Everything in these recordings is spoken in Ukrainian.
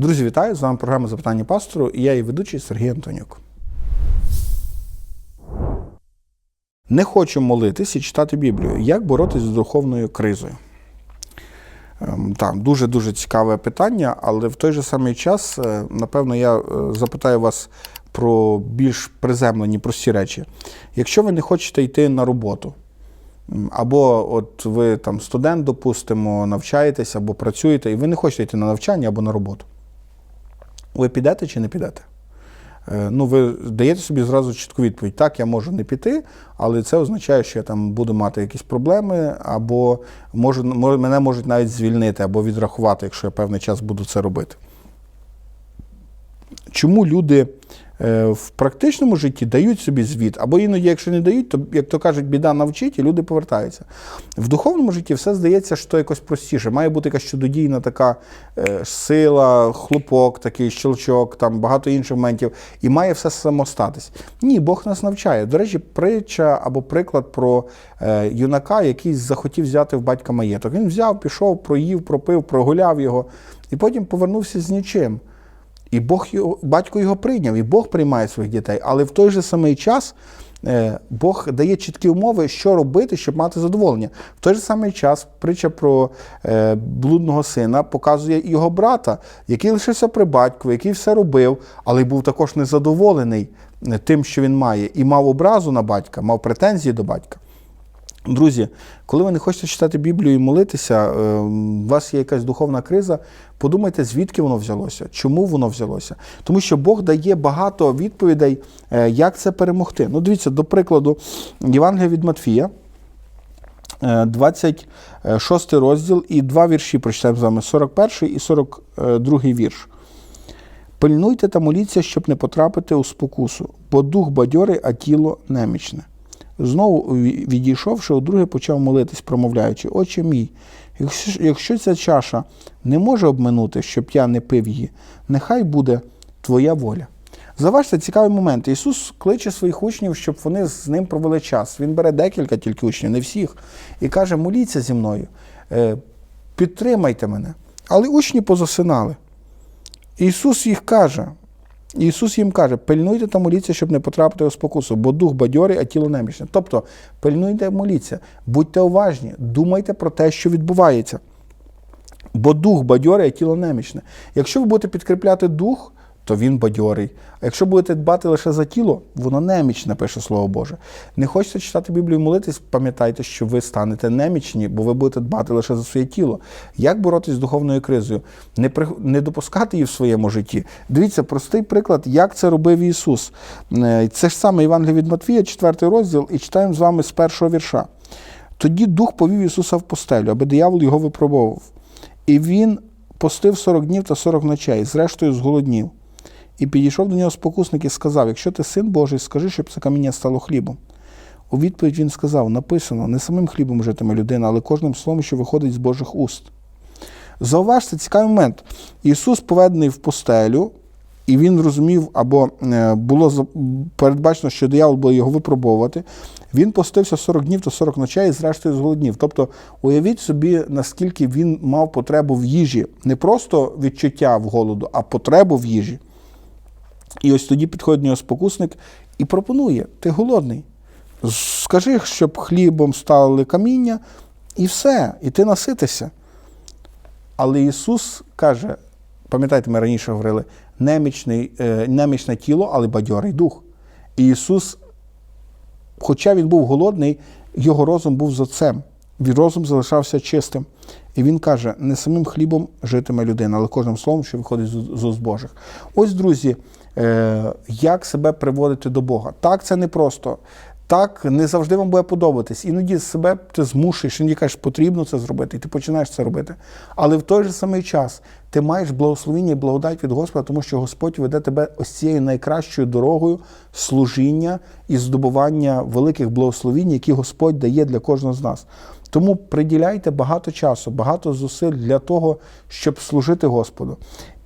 Друзі, вітаю! З вами програма Запитання пастору і я її ведучий Сергій Антонюк. Не хочу молитись і читати Біблію. Як боротися з духовною кризою? Ем, Так, дуже-дуже цікаве питання, але в той же самий час, е, напевно, я е, запитаю вас про більш приземлені, прості речі. Якщо ви не хочете йти на роботу, або от ви там студент, допустимо, навчаєтесь або працюєте, і ви не хочете йти на навчання або на роботу, ви підете чи не підете? Е, Ну, ви даєте собі зразу чітку відповідь: так, я можу не піти, але це означає, що я там буду мати якісь проблеми, або можу, мене можуть навіть звільнити або відрахувати, якщо я певний час буду це робити. Чому люди в практичному житті дають собі звіт, або іноді, якщо не дають, то, як то кажуть, біда навчить, і люди повертаються. В духовному житті все здається, що якось простіше. Має бути якась чудодійна така е, сила, хлопок, такий щелчок, там багато інших моментів, і має все само статись. Ні, Бог нас навчає. До речі, притча або приклад про е, юнака, який захотів взяти в батька маєток. Він взяв, пішов, проїв, пропив, прогуляв його, і потім повернувся з нічим. І Бог його, батько його прийняв, і Бог приймає своїх дітей. Але в той же самий час е, Бог дає чіткі умови, що робити, щоб мати задоволення. В той же самий час притча про е, блудного сина показує його брата, який лишився при батьку, який все робив, але був також незадоволений е, тим, що він має, і мав образу на батька, мав претензії до батька. Друзі, коли ви не хочете читати Біблію і молитися, е, у вас є якась духовна криза, подумайте, звідки воно взялося, чому воно взялося. Тому що Бог дає багато відповідей, е, як це перемогти. Ну, дивіться, до прикладу, Євангелія від Матфія, е, 26 розділ і два вірші прочитаємо з вами: 41 і 42 вірш. Пильнуйте та моліться, щоб не потрапити у спокусу, бо дух бадьорий, а тіло немічне. Знову відійшовши, удруге почав молитись, промовляючи: Отче мій, якщо, ця чаша не може обминути, щоб я не пив її, нехай буде твоя воля. Заважте цікавий момент. Ісус кличе своїх учнів, щоб вони з ним провели час. Він бере декілька тільки учнів, не всіх, і каже: моліться зі мною, е, підтримайте мене. Але учні позасинали. Ісус їх каже, Ісус їм каже, пильнуйте та моліться, щоб не потрапити у спокусу, бо дух бадьорий, а тіло немічне. Тобто, пильнуйте, моліться, будьте уважні, думайте про те, що відбувається. Бо дух бадьорий, а тіло немічне. Якщо ви будете підкріпляти дух, то він бадьорий. А якщо будете дбати лише за тіло, воно немічне, пише Слово Боже. Не хочете читати Біблію і молитись, пам'ятайте, що ви станете немічні, бо ви будете дбати лише за своє тіло. Як боротися з духовною кризою? Не, при... не допускати її в своєму житті. Дивіться, простий приклад, як це робив Ісус. Е, Це ж саме Євангелія від Матвія, 4 розділ, і читаємо з вами з першого вірша. Тоді дух повів Ісуса в постелю, аби диявол його випробовував. І він постив 40 днів та 40 ночей, зрештою зголоднів. І підійшов до нього спокусник і сказав: Якщо ти син Божий, скажи, щоб це каміння стало хлібом. У відповідь він сказав: написано, не самим хлібом житиме людина, але кожним словом, що виходить з Божих уст. Зауважте цікавий момент. Ісус поведений в постелю, і він розумів, або е, було передбачено, що диявол буде його випробовувати. Він постився 40 днів та 40 ночей і зрештою зголоднів. Тобто, уявіть собі, наскільки він мав потребу в їжі, не просто відчуття в голоду, а потребу в їжі. І ось тоді підходить до нього спокусник і пропонує: ти голодний. Скажи, щоб хлібом стали каміння, і все, і ти наситися. Але Ісус каже: пам'ятаєте, ми раніше говорили, немічний, е, немічне тіло, але бадьорий дух. І Ісус, хоча він був голодний, його розум був з отцем. Він розум залишався чистим. І він каже: не самим хлібом житиме людина, але кожним словом, що виходить з уст Божих. Ось, друзі, як себе приводити до Бога. Так, це непросто. Так, не завжди вам буде подобатись. Іноді себе ти змушуєш, іноді кажеш, потрібно це зробити, і ти починаєш це робити. Але в той же самий час ти маєш благословіння і благодать від Господа, тому що Господь веде тебе ось цією найкращою дорогою служіння і здобування великих благословінь, які Господь дає для кожного з нас. Тому приділяйте багато часу, багато зусиль для того, щоб служити Господу.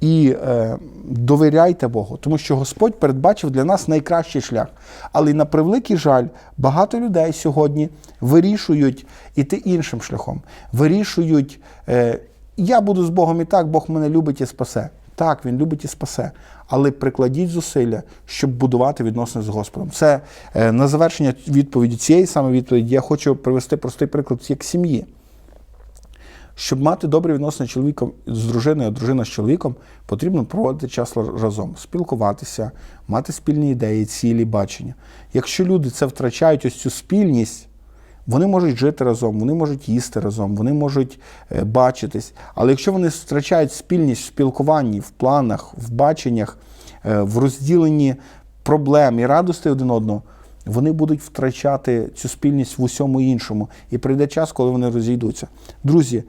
І е, довіряйте Богу, тому що Господь передбачив для нас найкращий шлях. Але на превеликий жаль, багато людей сьогодні вирішують іти іншим шляхом, вирішують, е, я буду з Богом і так, Бог мене любить і спасе. Так, він любить і спасе, але прикладіть зусилля, щоб будувати відносини з Господом. Це е, на завершення відповіді цієї саме відповіді я хочу привести простий приклад як сім'ї. Щоб мати добрі відносини чоловіком з дружиною, а дружина з чоловіком, потрібно проводити час разом, спілкуватися, мати спільні ідеї, цілі, бачення. Якщо люди це втрачають, ось цю спільність, вони можуть жити разом, вони можуть їсти разом, вони можуть е, бачитись. Але якщо вони втрачають спільність в спілкуванні, в планах, в баченнях, е, в розділенні проблем і радостей один одного, вони будуть втрачати цю спільність в усьому іншому. І прийде час, коли вони розійдуться. Друзі,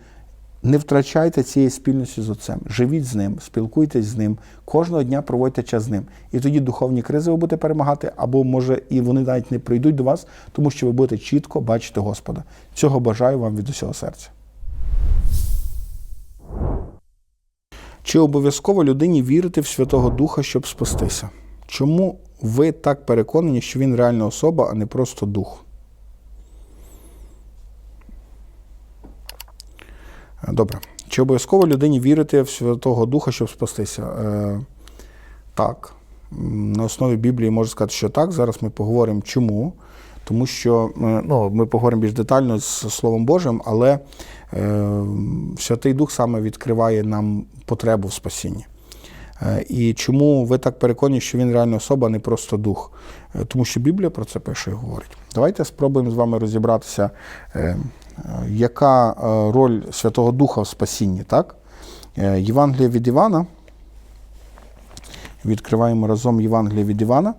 не втрачайте цієї спільності з отцем. Живіть з ним, спілкуйтесь з ним, кожного дня проводьте час з ним. І тоді духовні кризи ви будете перемагати, або може і вони навіть не прийдуть до вас, тому що ви будете чітко бачити Господа. Цього бажаю вам від усього серця. Чи обов'язково людині вірити в Святого Духа, щоб спастися? Чому ви так переконані, що він реальна особа, а не просто дух? Добре. Чи обов'язково людині вірити в Святого Духа, щоб спастися? Е, так. На основі Біблії можу сказати, що так. Зараз ми поговоримо чому. Тому що е, ну, ми поговоримо більш детально з Словом Божим, але е, Святий Дух саме відкриває нам потребу в спасінні. Е, і чому ви так переконані, що він реальна особа, а не просто дух? Е, тому що Біблія про це пише і говорить. Давайте спробуємо з вами розібратися, е, яка е, роль Святого Духа в спасінні. Так? Е, Євангелія від Івана. Відкриваємо разом Євангелія від Івана,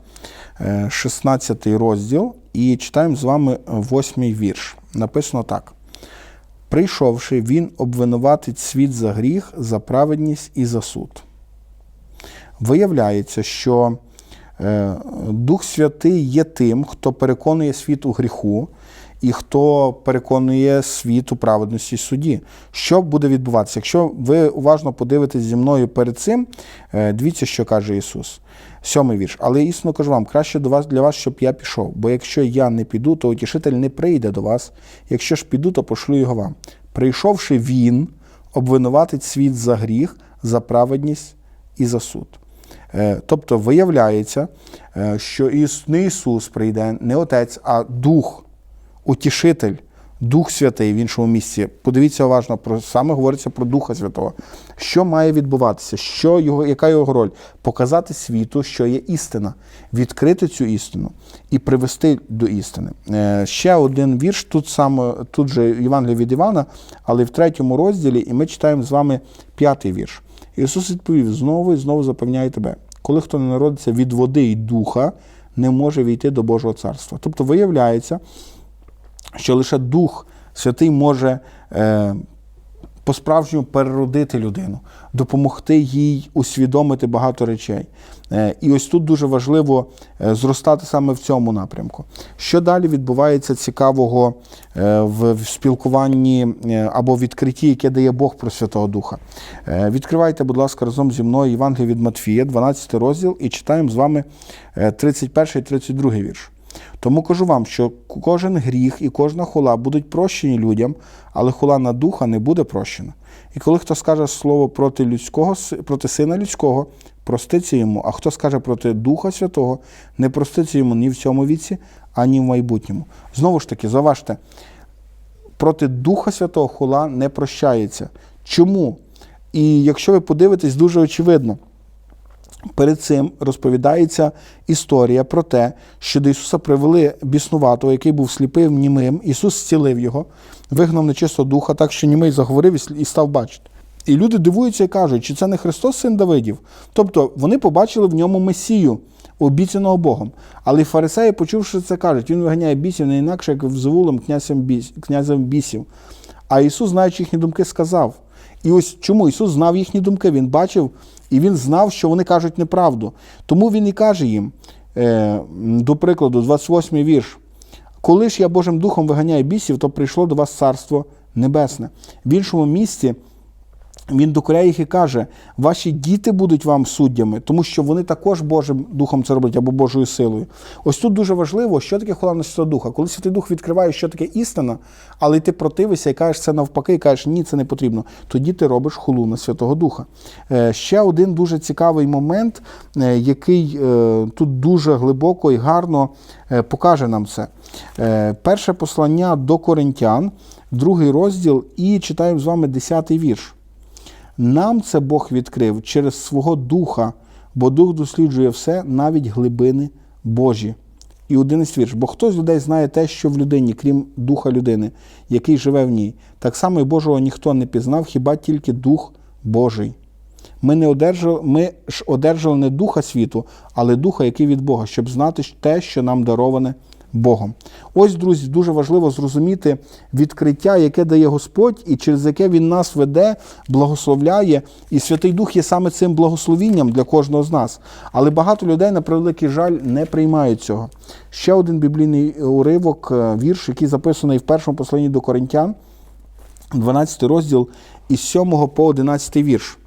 е, 16 розділ, і читаємо з вами 8 вірш. Написано так. Прийшовши, він обвинуватить світ за гріх, за праведність і за суд. Виявляється, що е, Дух Святий є тим, хто переконує світ у гріху, і хто переконує світ у праведності і суді. Що буде відбуватися? Якщо ви уважно подивитесь зі мною перед цим, е, дивіться, що каже Ісус. Сьомий вірш. Але істинно кажу вам, краще до вас для вас, щоб я пішов. Бо якщо я не піду, то утішитель не прийде до вас. Якщо ж піду, то пошлю його вам. Прийшовши він, обвинуватить світ за гріх, за праведність і за суд. Е, Тобто виявляється, е, що не Ісус прийде, не Отець, а Дух, Утішитель, Дух Святий в іншому місці. Подивіться уважно, про саме говориться про Духа Святого. Що має відбуватися? Що його, яка його роль? Показати світу, що є істина, відкрити цю істину і привести до істини. Е, Ще один вірш, тут саме тут же Євангелія від Івана, але в третьому розділі, і ми читаємо з вами п'ятий вірш. Ісус відповів: знову і знову запевняю тебе, коли хто не народиться від води і духа, не може війти до Божого царства. Тобто виявляється, що лише Дух Святий може е, по-справжньому переродити людину, допомогти їй усвідомити багато речей. Е, і ось тут дуже важливо е, зростати саме в цьому напрямку. Що далі відбувається цікавого в, спілкуванні або відкритті, яке дає Бог про Святого Духа? Відкривайте, будь ласка, разом зі мною Євангеліє від Матфія, 12 розділ, і читаємо з вами е, 31 і 32 вірш. Тому кажу вам, що кожен гріх і кожна хула будуть прощені людям, але хула на духа не буде прощена. І коли хто скаже слово проти людського, проти сина людського, проститься йому, а хто скаже проти Духа Святого, не проститься йому ні в цьому віці, ані в майбутньому. Знову ж таки, заважте, проти Духа Святого хула не прощається. Чому? І якщо ви подивитесь, дуже очевидно. Перед цим розповідається історія про те, що до Ісуса привели біснуватого, який був сліпим, німим. Ісус зцілив його, вигнав нечисто духа, так що німий заговорив і став бачити. І люди дивуються і кажуть, чи це не Христос, син Давидів? Тобто вони побачили в ньому Месію, обіцяного Богом. Але фарисеї, почувши це, кажуть, він виганяє бісів не інакше, як князем, князем бісів. А Ісус, знаючи їхні думки, сказав. І ось чому Ісус знав їхні думки, Він бачив і Він знав, що вони кажуть неправду. Тому Він і каже їм, е, до прикладу, 28-й вірш. Коли ж я Божим Духом виганяю бісів, то прийшло до вас Царство Небесне. В іншому місці Він докоряє їх і каже: ваші діти будуть вам суддями, тому що вони також Божим духом це роблять або Божою силою. Ось тут дуже важливо, що таке хула на Святого Духа. Коли Святий Дух відкриває, що таке істина, але ти противишся і кажеш це навпаки, і кажеш, ні, це не потрібно. Тоді ти робиш хулу на Святого Духа. Е, ще один дуже цікавий момент, е, який е, тут дуже глибоко і гарно покаже нам це. Перше послання до Коринтян, другий розділ, і читаємо з вами 10-й вірш. Нам це Бог відкрив через свого Духа, бо Дух досліджує все, навіть глибини Божі. І одинадцять вірш. Бо хто з людей знає те, що в людині, крім духа людини, який живе в ній, так само і Божого ніхто не пізнав, хіба тільки Дух Божий. Ми, не одержали, ми ж одержали не духа світу, але духа, який від Бога, щоб знати те, що нам дароване Богом. Ось, друзі, дуже важливо зрозуміти відкриття, яке дає Господь, і через яке Він нас веде, благословляє. І Святий Дух є саме цим благословінням для кожного з нас. Але багато людей, на превеликий жаль, не приймають цього. Ще один біблійний уривок, е, вірш, який записаний в першому посланні до Коринтян, 12 розділ із 7 по 11 вірш.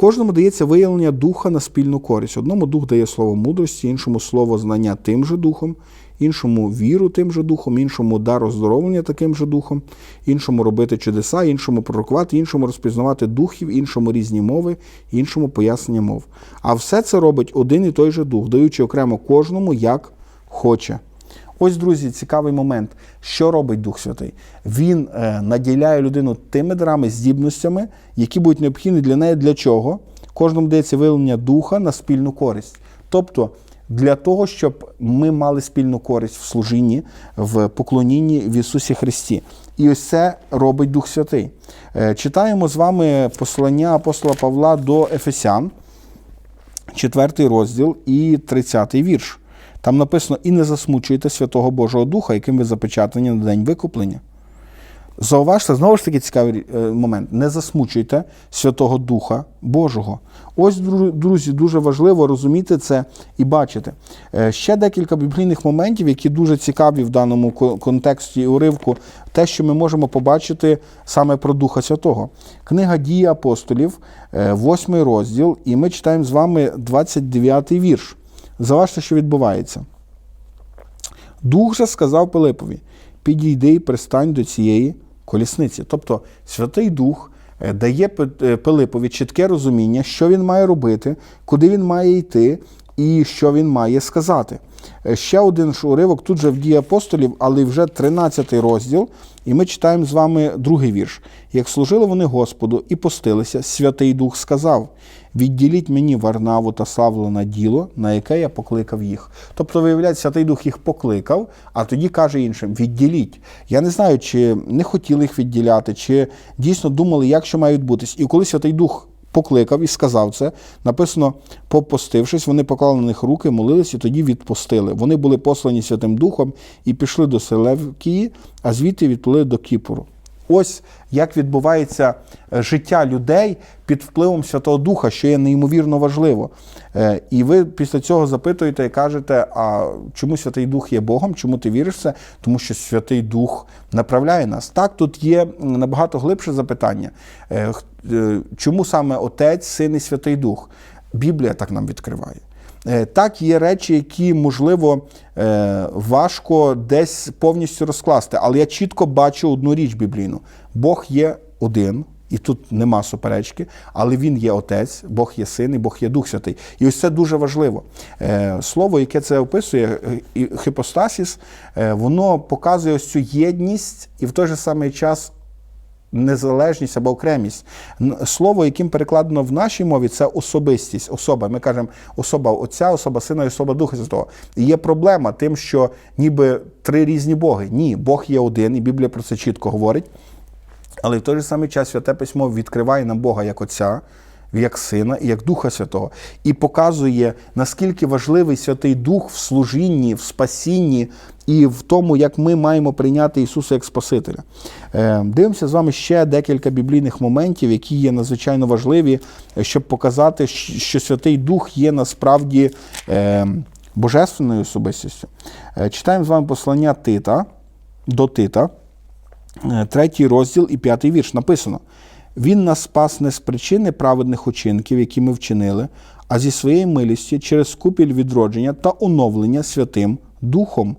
Кожному дається виявлення духа на спільну користь. Одному дух дає слово мудрості, іншому слово знання тим же духом, іншому віру тим же духом, іншому дар оздоровлення таким же духом, іншому робити чудеса, іншому пророкувати, іншому розпізнавати духів, іншому різні мови, іншому пояснення мов. А все це робить один і той же дух, даючи окремо кожному як хоче. Ось, друзі, цікавий момент. Що робить Дух Святий? Він е, наділяє людину тими дарами, здібностями, які будуть необхідні для неї для чого? Кожному дається виявлення духа на спільну користь. Тобто для того, щоб ми мали спільну користь в служінні, в поклонінні в Ісусі Христі. І ось це робить Дух Святий. Е, читаємо з вами послання апостола Павла до Ефесян, 4 розділ і 30 вірш. Там написано: і не засмучуйте Святого Божого Духа, яким ви запечатані на день викуплення. Зауважте, знову ж таки цікавий е, момент. Не засмучуйте Святого Духа Божого. Ось, друзі, дуже важливо розуміти це і бачити. Е, Ще декілька біблійних моментів, які дуже цікаві в даному контексті і уривку, те, що ми можемо побачити саме про Духа Святого. Книга дії апостолів, 8 розділ, і ми читаємо з вами 29 вірш. Заважте, що відбувається. Дух же сказав Пилипові: підійди і пристань до цієї колісниці. Тобто Святий Дух е, дає е, Пилипові чітке розуміння, що він має робити, куди він має йти і що він має сказати. Е, Ще один уривок тут же в дії апостолів, але вже 13 розділ, і ми читаємо з вами другий вірш. Як служили вони Господу і постилися, Святий Дух сказав: відділіть мені Варнаву та Савла на діло, на яке я покликав їх. Тобто, виявляється, Святий Дух їх покликав, а тоді каже іншим: відділіть. Я не знаю, чи не хотіли їх відділяти, чи дійсно думали, як що має відбутись. І коли Святий Дух покликав і сказав це, написано, попостившись, вони поклали на них руки, молились і тоді відпустили. Вони були послані Святим Духом і пішли до Селевкії, а звідти відплили до Кіпру. Ось як відбувається е, життя людей під впливом Святого Духа, що є неймовірно важливо. Е, І ви після цього запитуєте і кажете, а чому Святий Дух є Богом, чому ти віриш в це? Тому що Святий Дух направляє нас. Так, тут є набагато глибше запитання. Е, Чому саме Отець, Син і Святий Дух? Біблія так нам відкриває. Е, Так, є речі, які, можливо, е, важко десь повністю розкласти, але я чітко бачу одну річ біблійну: Бог є один. І тут нема суперечки, але він є отець, Бог є син і Бог є Дух Святий. І ось це дуже важливо. Е, Слово, яке це описує, е, воно показує ось цю єдність і в той же самий час незалежність або окремість. Слово, яким перекладено в нашій мові, це особистість, особа. Ми кажемо особа Отця, особа Сина і особа Духа Святого. І є проблема тим, що ніби три різні Боги. Ні, Бог є один, і Біблія про це чітко говорить. Але в той же самий час Святе Письмо відкриває нам Бога як Отця, як Сина і як Духа Святого, і показує, наскільки важливий Святий Дух в служінні, в спасінні і в тому, як ми маємо прийняти Ісуса як Спасителя. Е, Дивимося з вами ще декілька біблійних моментів, які є надзвичайно важливі, щоб показати, що Святий Дух є насправді е, божественною особистістю. Е, Читаємо з вами послання Тита до Тита. Третій розділ і п'ятий вірш написано: Він нас спас не з причини праведних учинків, які ми вчинили, а зі своєї милості через купіль відродження та оновлення Святим Духом,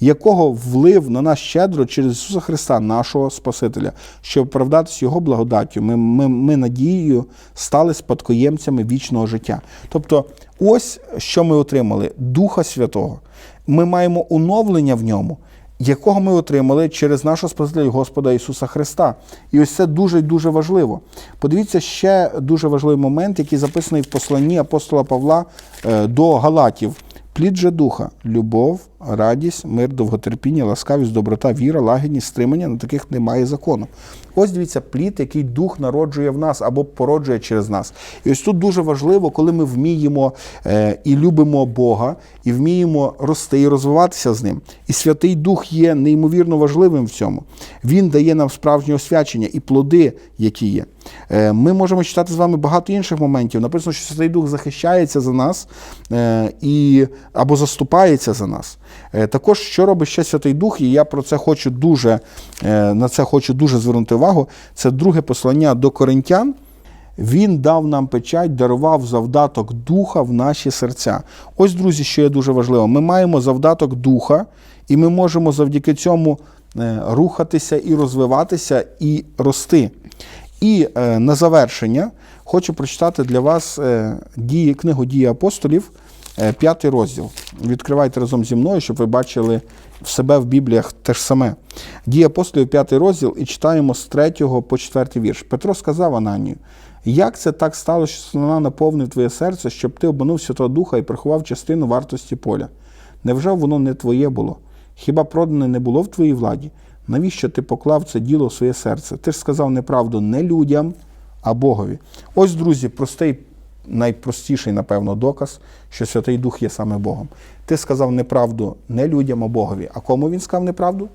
якого влив на нас щедро через Ісуса Христа, нашого Спасителя, щоб оправдатися Його благодаттю. Ми, ми, ми надією стали спадкоємцями вічного життя. Тобто, ось що ми отримали: Духа Святого. Ми маємо оновлення в ньому якого ми отримали через нашого Спасителя Господа Ісуса Христа. І ось це дуже-дуже важливо. Подивіться ще дуже важливий момент, який записаний в посланні апостола Павла е, до Галатів. Плід же духа, любов, радість, мир, довготерпіння, ласкавість, доброта, віра, лагідність, стримання, на таких немає закону. Ось дивіться, плід, який дух народжує в нас або породжує через нас. І ось тут дуже важливо, коли ми вміємо е, і любимо Бога, і вміємо рости і розвиватися з ним. І Святий Дух є неймовірно важливим в цьому. Він дає нам справжнє освячення і плоди, які є. Е, Ми можемо читати з вами багато інших моментів. Написано, що Святий Дух захищається за нас е, і, або заступається за нас. Е, Також, що робить ще Святий Дух, і я про це хочу дуже на це хочу дуже звернути увагу. Це друге послання до коринтян. Він дав нам печать, дарував завдаток духа в наші серця. Ось, друзі, що є дуже важливо. Ми маємо завдаток духа, і ми можемо завдяки цьому рухатися і розвиватися, і рости. І е, на завершення хочу прочитати для вас е, дії, книгу дії апостолів, е, п'ятий розділ. Відкривайте разом зі мною, щоб ви бачили в себе в Бібліях те ж саме. Дії апостолів, п'ятий розділ, і читаємо з 3 по 4 вірш. Петро сказав Ананію, як це так стало, що слона наповнив твоє серце, щоб ти обманув Святого Духа і приховав частину вартості поля? Невже воно не твоє було? Хіба продане не було в твоїй владі? Навіщо ти поклав це діло в своє серце? Ти ж сказав неправду не людям, а Богові. Ось, друзі, простий, найпростіший, напевно, доказ, що Святий Дух є саме Богом. Ти сказав неправду не людям, а Богові. А кому він сказав неправду?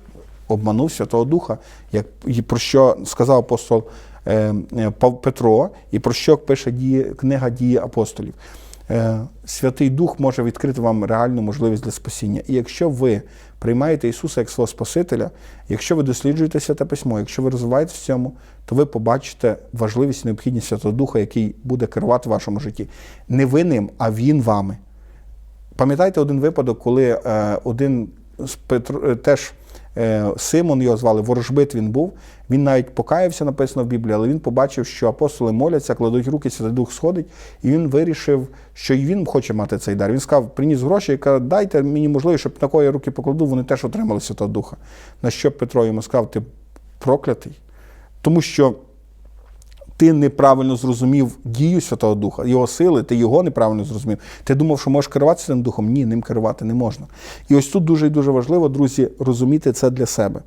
Обманув Святого Духа, як про що сказав апостол е, е, Петро, і про що пише книга дії апостолів. Е, Святий Дух може відкрити вам реальну можливість для спасіння. І якщо ви приймаєте Ісуса як свого Спасителя, якщо ви досліджуєте Святе Письмо, якщо ви розвиваєтесь в цьому, то ви побачите важливість і необхідність Святого Духа, який буде керувати в вашому житті. Не ви ним, а Він вами. Пам'ятаєте один випадок, коли е, один з Петро, е, теж Симон його звали, ворожбит він був. Він навіть покаявся, написано в Біблії, але він побачив, що апостоли моляться, кладуть руки, Святий Дух сходить, і він вирішив, що і він хоче мати цей дар. Він сказав, приніс гроші і каже, дайте мені можливість, щоб на я руки покладу, вони теж отримали Святого Духа. На що Петро йому сказав, ти проклятий. Тому що ти неправильно зрозумів дію Святого Духа, його сили, ти його неправильно зрозумів. Ти думав, що можеш керувати цим духом? Ні, ним керувати не можна. І ось тут дуже і дуже важливо, друзі, розуміти це для себе.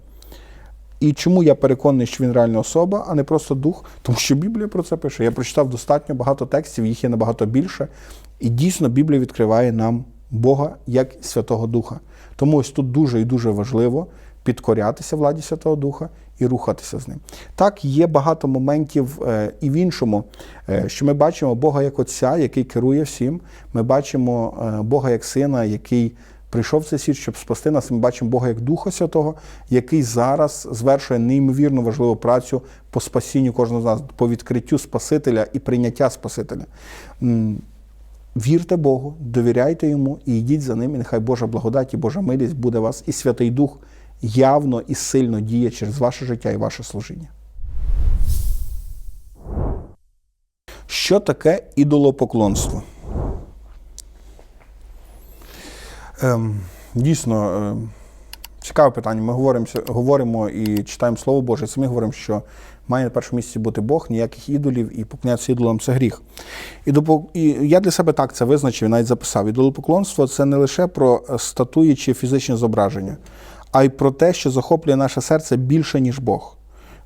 І чому я переконаний, що він реальна особа, а не просто дух? Тому що Біблія про це пише. Я прочитав достатньо багато текстів, їх є набагато більше. І дійсно Біблія відкриває нам Бога як Святого Духа. Тому ось тут дуже і дуже важливо підкорятися владі Святого Духа і рухатися з ним. Так, є багато моментів е, і в іншому, е, що ми бачимо Бога як Отця, який керує всім. Ми бачимо е, Бога як Сина, який прийшов в цей світ, щоб спасти нас. Ми бачимо Бога як Духа Святого, який зараз звершує неймовірно важливу працю по спасінню кожного з нас, по відкриттю Спасителя і прийняття Спасителя. Вірте Богу, довіряйте йому і йдіть за ним, і нехай Божа благодать і Божа милість буде вас, і Святий Дух явно і сильно діє через ваше життя і ваше служіння. Що таке ідолопоклонство? Ем, дійсно, ем, цікаве питання. Ми говоримо, говоримо і читаємо Слово Боже. Самі говоримо, що має на першому місці бути Бог, ніяких ідолів, і поклонятися ідолам це гріх. І, допо- і я для себе так це визначив, і навіть записав. Ідолопоклонство це не лише про статуї чи фізичні зображення, а й про те, що захоплює наше серце більше, ніж Бог.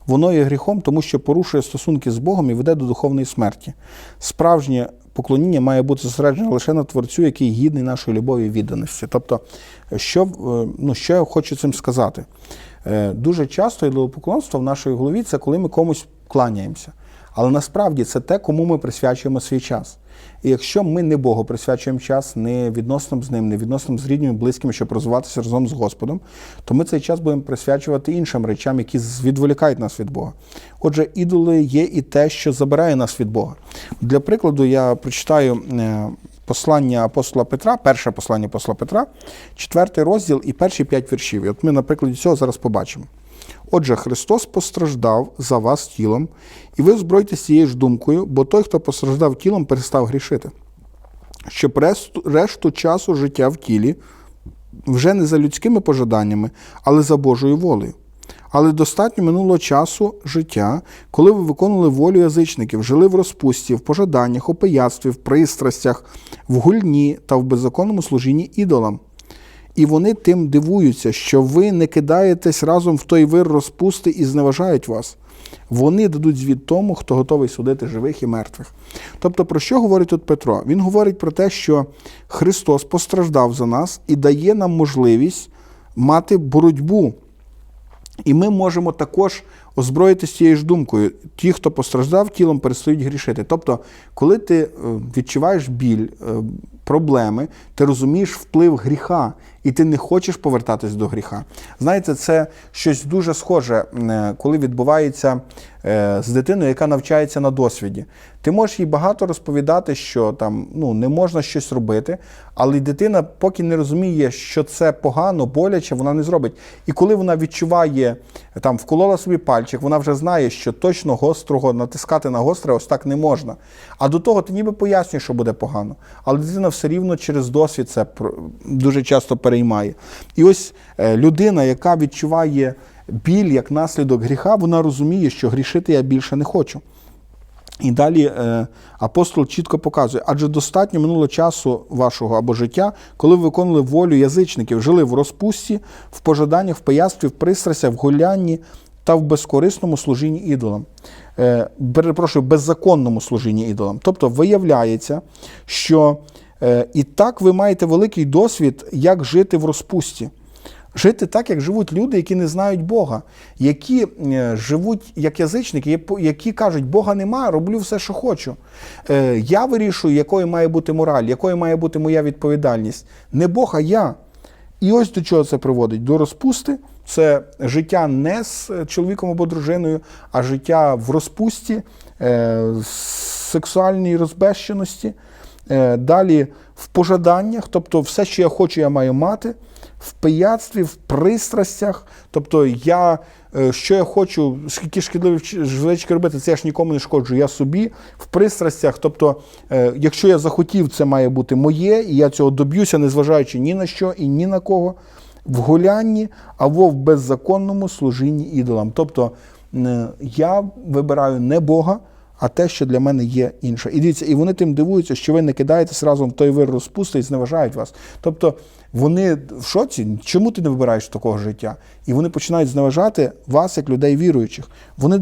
Воно є гріхом, тому що порушує стосунки з Богом і веде до духовної смерті. Справжнє поклоніння має бути зосереджене лише на Творцю, який гідний нашої любові і відданості. Тобто, що, е, ну, що я хочу цим сказати? Е, Дуже часто ідолопоклонство в нашій голові це коли ми комусь кланяємося. Але насправді це те, кому ми присвячуємо свій час. І якщо ми не Богу присвячуємо час, не відносно з ним, не відносно з рідними, близькими, щоб розвиватися разом з Господом, то ми цей час будемо присвячувати іншим речам, які відволікають нас від Бога. Отже, ідоли є і те, що забирає нас від Бога. Для прикладу, я прочитаю е, послання апостола Петра, перше послання апостола Петра, четвертий розділ і перші п'ять віршів. І от ми на прикладі цього зараз побачимо. Отже, Христос постраждав за вас тілом, і ви озбройтесь цією ж думкою, бо той, хто постраждав тілом, перестав грішити. Щоб решту, решту часу життя в тілі вже не за людськими пожаданнями, але за Божою волею. Але достатньо минулого часу життя, коли ви виконували волю язичників, жили в розпусті, в пожаданнях, у пияцтві, в пристрастях, в гульні та в беззаконному служінні ідолам. І вони тим дивуються, що ви не кидаєтесь разом в той вир розпусти і зневажають вас. Вони дадуть звіт тому, хто готовий судити живих і мертвих. Тобто, про що говорить тут Петро? Він говорить про те, що Христос постраждав за нас і дає нам можливість мати боротьбу. І ми можемо також озброїтися цією ж думкою. Ті, хто постраждав тілом, перестають грішити. Тобто, коли ти е, відчуваєш біль, е, проблеми, ти розумієш вплив гріха, і ти не хочеш повертатись до гріха. Знаєте, це щось дуже схоже, е, коли відбувається з дитиною, яка навчається на досвіді. Ти можеш їй багато розповідати, що там ну, не можна щось робити, але дитина, поки не розуміє, що це погано, боляче, вона не зробить. І коли вона відчуває, там вколола собі пальчик, вона вже знає, що точно гострого натискати на гостре ось так не можна. А до того ти ніби пояснюєш, що буде погано. Але дитина все рівно через досвід це дуже часто переймає. І ось е, людина, яка відчуває біль як наслідок гріха, вона розуміє, що грішити я більше не хочу. І далі е, апостол чітко показує, адже достатньо минуло часу вашого або життя, коли ви виконували волю язичників, жили в розпусті, в пожаданнях, в пиястві, в пристрастях, в гулянні та в безкорисному служінні ідолам. Е, перепрошую, беззаконному служінні ідолам. Тобто виявляється, що і так ви маєте великий досвід, як жити в розпусті. Жити так, як живуть люди, які не знають Бога, які е, живуть як язичники, які кажуть, Бога нема, роблю все, що хочу. Е, я вирішую, якою має бути мораль, якою має бути моя відповідальність. Не Бог, а я. І ось до чого це приводить? До розпусти. Це життя не з чоловіком або дружиною, а життя в розпусті, е, сексуальній розбещеності. Далі в пожаданнях, тобто все, що я хочу, я маю мати в пияцтві, в пристрастях. Тобто, я, е, що я хочу, скільки шкідливих звички робити, це я ж нікому не шкоджу, я собі в пристрастях. Тобто, е, якщо я захотів, це має бути моє, і я цього доб'юся, незважаючи ні на що і ні на кого, в гулянні або в беззаконному служінні ідолам. Тобто е, я вибираю не Бога а те, що для мене є інше. І дивіться, і вони тим дивуються, що ви не кидаєтесь разом в той вир розпусти і зневажають вас. Тобто вони в шоці, чому ти не вибираєш такого життя? І вони починають зневажати вас як людей віруючих. Вони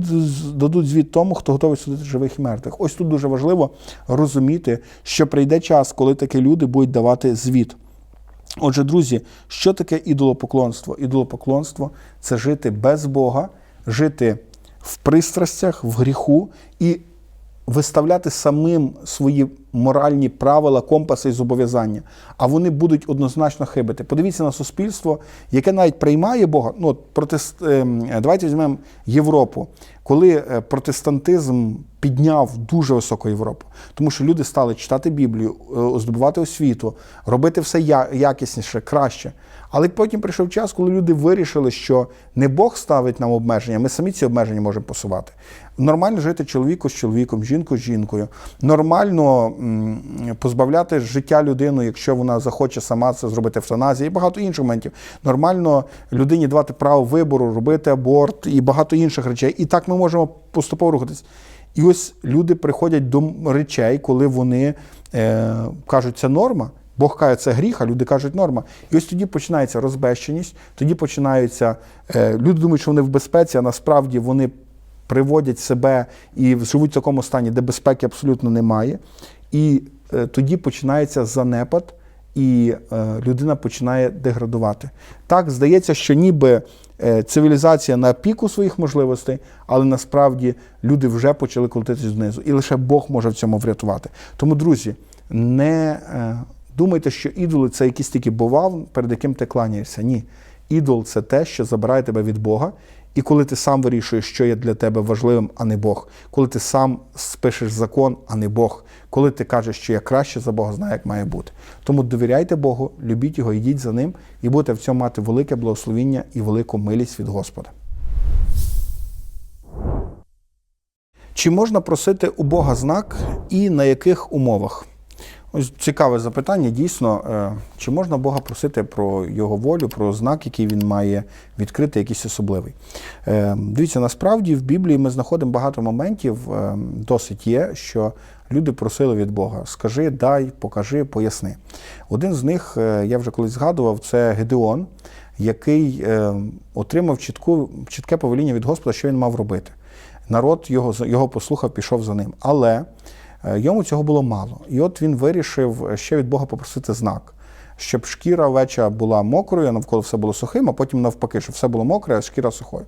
дадуть звіт тому, хто готовий судити живих і мертвих. Ось тут дуже важливо розуміти, що прийде час, коли такі люди будуть давати звіт. Отже, друзі, що таке ідолопоклонство? Ідолопоклонство це жити без Бога, жити в пристрастях, в гріху і виставляти самим свої моральні правила, компаси і зобов'язання, а вони будуть однозначно хибити. Подивіться на суспільство, яке навіть приймає Бога. Ну, протест... Ем, Давайте візьмемо Європу, коли е, протестантизм підняв дуже високу Європу, тому що люди стали читати Біблію, е, здобувати освіту, робити все якісніше, краще. Але потім прийшов час, коли люди вирішили, що не Бог ставить нам обмеження, ми самі ці обмеження можемо посувати. Нормально жити чоловіку з чоловіком, жінку з жінкою. Нормально позбавляти життя людину, якщо вона захоче сама це зробити евтаназії, і багато інших моментів. Нормально людині давати право вибору, робити аборт і багато інших речей. І так ми можемо поступово рухатись. І ось люди приходять до речей, коли вони е, кажуть, це норма. Бог каже, це гріх, а люди кажуть норма. І ось тоді починається розбещеність, тоді починаються. Е, люди думають, що вони в безпеці, а насправді вони приводять себе і живуть в такому стані, де безпеки абсолютно немає. І е, тоді починається занепад і е, людина починає деградувати. Так, здається, що ніби цивілізація на піку своїх можливостей, але насправді люди вже почали крутитись знизу. І лише Бог може в цьому врятувати. Тому, друзі, не думайте, що ідоли це якийсь тільки бував, перед яким ти кланяєшся. Ні. Ідол це те, що забирає тебе від Бога. І коли ти сам вирішуєш, що є для тебе важливим, а не Бог, коли ти сам спишеш закон, а не Бог, коли ти кажеш, що я краще за Бога знаю, як має бути. Тому довіряйте Богу, любіть його, йдіть за ним, і будете в цьому мати велике благословіння і велику милість від Господа. Чи можна просити у Бога знак і на яких умовах? Ось цікаве запитання. Дійсно, е, чи можна Бога просити про його волю, про знак, який він має відкрити, якийсь особливий? Е, Дивіться, насправді в Біблії ми знаходимо багато моментів, е, досить є, що люди просили від Бога: скажи, дай, покажи, поясни. Один з них, я вже колись згадував, це Гедеон, який отримав чітку, чітке повеління від Господа, що він мав робити. Народ його, його послухав, пішов за ним. Але йому цього було мало. І от він вирішив ще від Бога попросити знак, щоб шкіра овеча була мокрою, навколо все було сухим, а потім навпаки, щоб все було мокре, а шкіра сухою.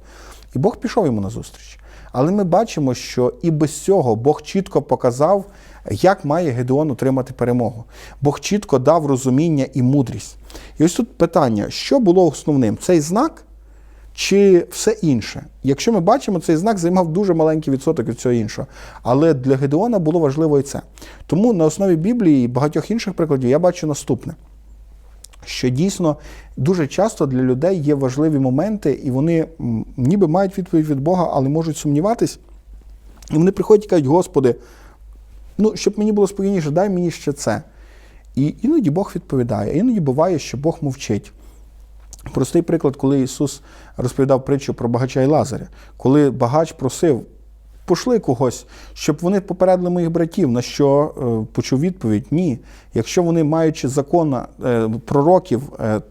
І Бог пішов йому назустріч. Але ми бачимо, що і без цього Бог чітко показав, як має Гедеон отримати перемогу. Бог чітко дав розуміння і мудрість. І ось тут питання: що було основним? Цей знак чи все інше? Якщо ми бачимо, цей знак займав дуже маленький відсоток від цього іншого. Але для Гедеона було важливо і це. Тому на основі Біблії і багатьох інших прикладів я бачу наступне. Що дійсно дуже часто для людей є важливі моменти, і вони ніби мають відповідь від Бога, але можуть сумніватись. І вони приходять і кажуть, Господи, ну, щоб мені було спокійніше, дай мені ще це. І іноді Бог відповідає. Іноді буває, що Бог мовчить. Простий приклад, коли Ісус розповідав притчу про багача і Лазаря, коли багач просив, пошли когось, щоб вони попередили моїх братів, на що е, почув відповідь: ні. Якщо вони, маючи закон е, пророків, е,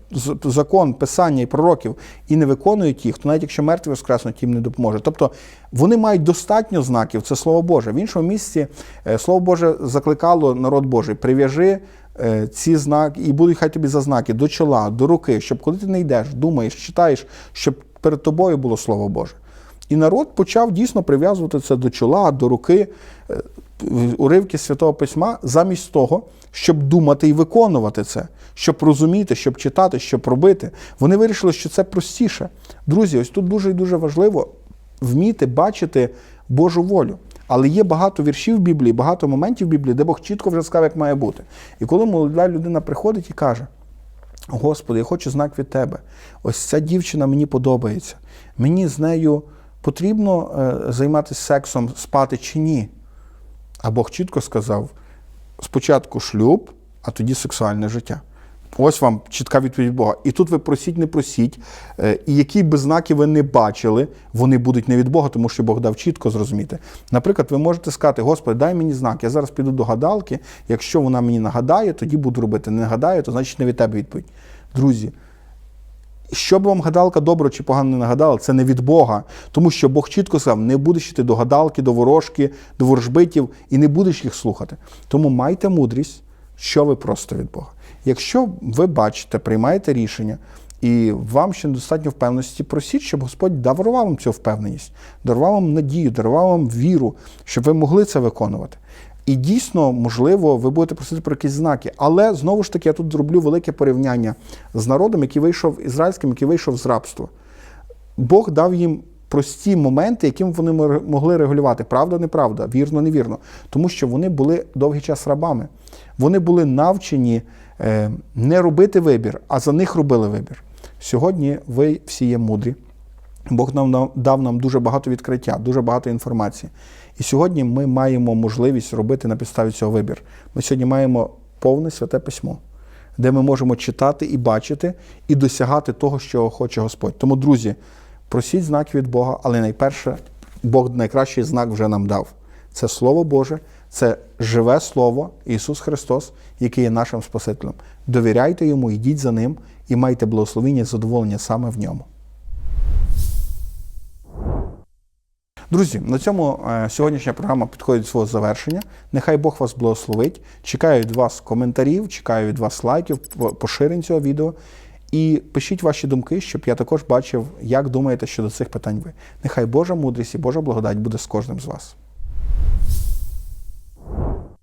закон писання і пророків і не виконують їх, то навіть якщо мертві воскреснуть, їм не допоможе. Тобто вони мають достатньо знаків, це Слово Боже. В іншому місці е, Слово Боже закликало народ Божий: прив'яжи ці знаки, і будуть хай тобі за знаки до чола, до руки, щоб коли ти не йдеш, думаєш, читаєш, щоб перед тобою було Слово Боже. І народ почав дійсно прив'язувати це до чола, до руки, е, уривки Святого Письма, замість того, щоб думати і виконувати це, щоб розуміти, щоб читати, щоб робити. Вони вирішили, що це простіше. Друзі, ось тут дуже і дуже важливо вміти бачити Божу волю. Але є багато віршів в Біблії, багато моментів в Біблії, де Бог чітко вже сказав, як має бути. І коли молода людина приходить і каже: Господи, я хочу знак від Тебе. Ось ця дівчина мені подобається. Мені з нею потрібно е, займатися сексом, спати чи ні. А Бог чітко сказав: спочатку шлюб, а тоді сексуальне життя. Ось вам чітка відповідь Бога. І тут ви просіть, не просіть. Е, І які би знаки ви не бачили, вони будуть не від Бога, тому що Бог дав чітко зрозуміти. Наприклад, ви можете сказати, Господи, дай мені знак. Я зараз піду до гадалки. Якщо вона мені нагадає, тоді буду робити. Не нагадає, то значить не від тебе відповідь. Друзі, що б вам гадалка добре чи погано не нагадала, це не від Бога. Тому що Бог чітко сказав, не будеш йти до гадалки, до ворожки, до ворожбитів і не будеш їх слухати. Тому майте мудрість, що ви просите від Бога. Якщо ви бачите, приймаєте рішення, і вам ще недостатньо впевненості, просіть, щоб Господь дарував вам цю впевненість, дарував вам надію, дарував вам віру, щоб ви могли це виконувати. І дійсно, можливо, ви будете просити про якісь знаки. Але знову ж таки, я тут зроблю велике порівняння з народом, який вийшов ізраїльським, який вийшов з рабства. Бог дав їм прості моменти, яким вони могли регулювати. Правда, неправда, вірно, невірно. Тому що вони були довгий час рабами. Вони були навчені не робити вибір, а за них робили вибір. Сьогодні ви всі є мудрі. Бог нам дав- дав нам дуже багато відкриття, дуже багато інформації. І сьогодні ми маємо можливість робити на підставі цього вибір. Ми сьогодні маємо повне святе письмо, де ми можемо читати і бачити, і досягати того, що хоче Господь. Тому, друзі, просіть знак від Бога, але найперше, Бог найкращий знак вже нам дав. Це Слово Боже, це живе Слово Ісус Христос, який є нашим Спасителем. Довіряйте йому, йдіть за ним і майте благословіння і задоволення саме в ньому. Друзі, на цьому е, сьогоднішня програма підходить до свого завершення. Нехай Бог вас благословить. Чекаю від вас коментарів, чекаю від вас лайків, поширень цього відео. І пишіть ваші думки, щоб я також бачив, як думаєте щодо цих питань ви. Нехай Божа мудрість і Божа благодать буде з кожним з вас. you